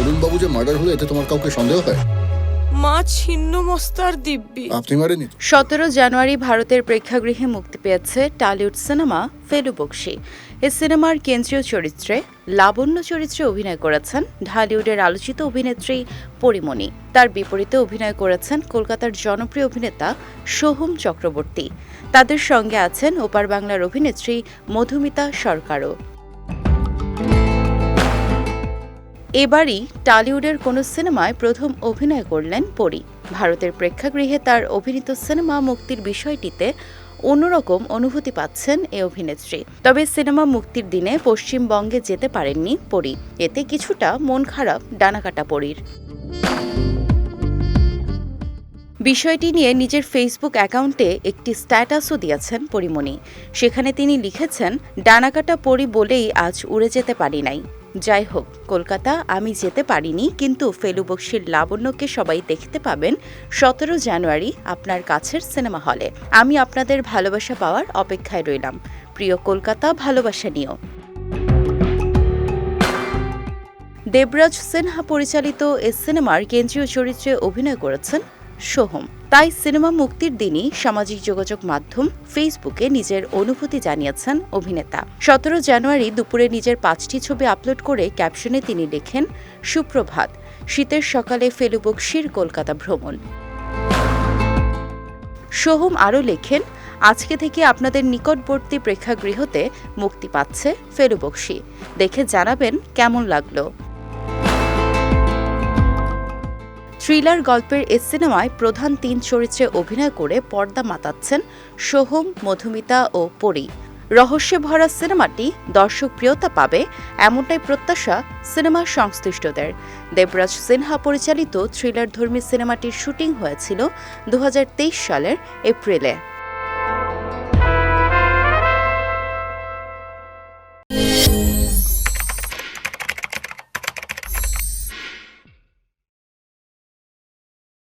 অরুণবাবু যে মার্ডার হলো এতে তোমার কাউকে সন্দেহ হয়? মা ছিন্ন মস্তার দিব্যি। আপনি মারেনি সতেরো জানুয়ারি ভারতের প্রেক্ষাগৃহে মুক্তি পেয়েছে টলিউড সিনেমা ফেলু বক্সি। এই সিনেমার কেন্দ্রীয় চরিত্রে লাবণ্য চরিত্রে অভিনয় করেছেন ঢালিউডের আলোচিত অভিনেত্রী পরিমণি। তার বিপরীতে অভিনয় করেছেন কলকাতার জনপ্রিয় অভিনেতা সোহম চক্রবর্তী। তাদের সঙ্গে আছেন ওপার বাংলার অভিনেত্রী মধুমিতা সরকারও। এবারই টালিউডের কোনো সিনেমায় প্রথম অভিনয় করলেন পরী। ভারতের প্রেক্ষাগৃহে তার অভিনীত সিনেমা মুক্তির বিষয়টিতে অন্যরকম অনুভূতি পাচ্ছেন এ অভিনেত্রী। তবে সিনেমা মুক্তির দিনে পশ্চিমবঙ্গে যেতে পারেননি পরী। এতে কিছুটা মন খারাপ ডানাকাটা পরীর। বিষয়টি নিয়ে নিজের ফেসবুক অ্যাকাউন্টে একটি স্ট্যাটাসও দিয়েছেন পরিমণি। সেখানে তিনি লিখেছেন, ডানাকাটা পরি বলেই আজ উড়ে যেতে পারি নাই। যাই হোক, কলকাতা আমি যেতে পারিনি, কিন্তু ফেলুবক্সির লাবণ্যকে সবাই দেখতে পাবেন সতেরো জানুয়ারি আপনার কাছের সিনেমা হলে। আমি আপনাদের ভালোবাসা পাওয়ার অপেক্ষায় রইলাম। প্রিয় কলকাতা, ভালোবাসা নিয়েও দেবরাজ সিনহা পরিচালিত এ সিনেমার কেন্দ্রীয় চরিত্রে অভিনয় করেছেন সোহম। তাই সিনেমা মুক্তির দিনই সামাজিক যোগাযোগ মাধ্যম ফেসবুকে নিজের অনুভূতি জানিয়েছেন অভিনেতা। সতেরো জানুয়ারি দুপুরে নিজের পাঁচটি ছবি আপলোড করে ক্যাপশনে তিনি লেখেন, সুপ্রভাত, শীতের সকালে ফেলুবক্সির কলকাতা ভ্রমণ। সোহম আরও লেখেন, আজকে থেকে আপনাদের নিকটবর্তী প্রেক্ষাগৃহতে মুক্তি পাচ্ছে ফেলুবক্সি দেখে জানাবেন কেমন লাগল। থ্রিলার গল্পের এ সিনেমায় প্রধান তিন চরিত্রে অভিনয় করে পর্দা মাতাচ্ছেন সোহম, মধুমিতা ও পরি। রহস্যে ভরা সিনেমাটি দর্শক প্রিয়তা পাবে এমনটাই প্রত্যাশা সিনেমা সংশ্লিষ্টদের। দেবরাজ সিনহা পরিচালিত থ্রিলারধর্মী সিনেমাটির শুটিং হয়েছিল দু হাজার তেইশ সালের এপ্রিলে।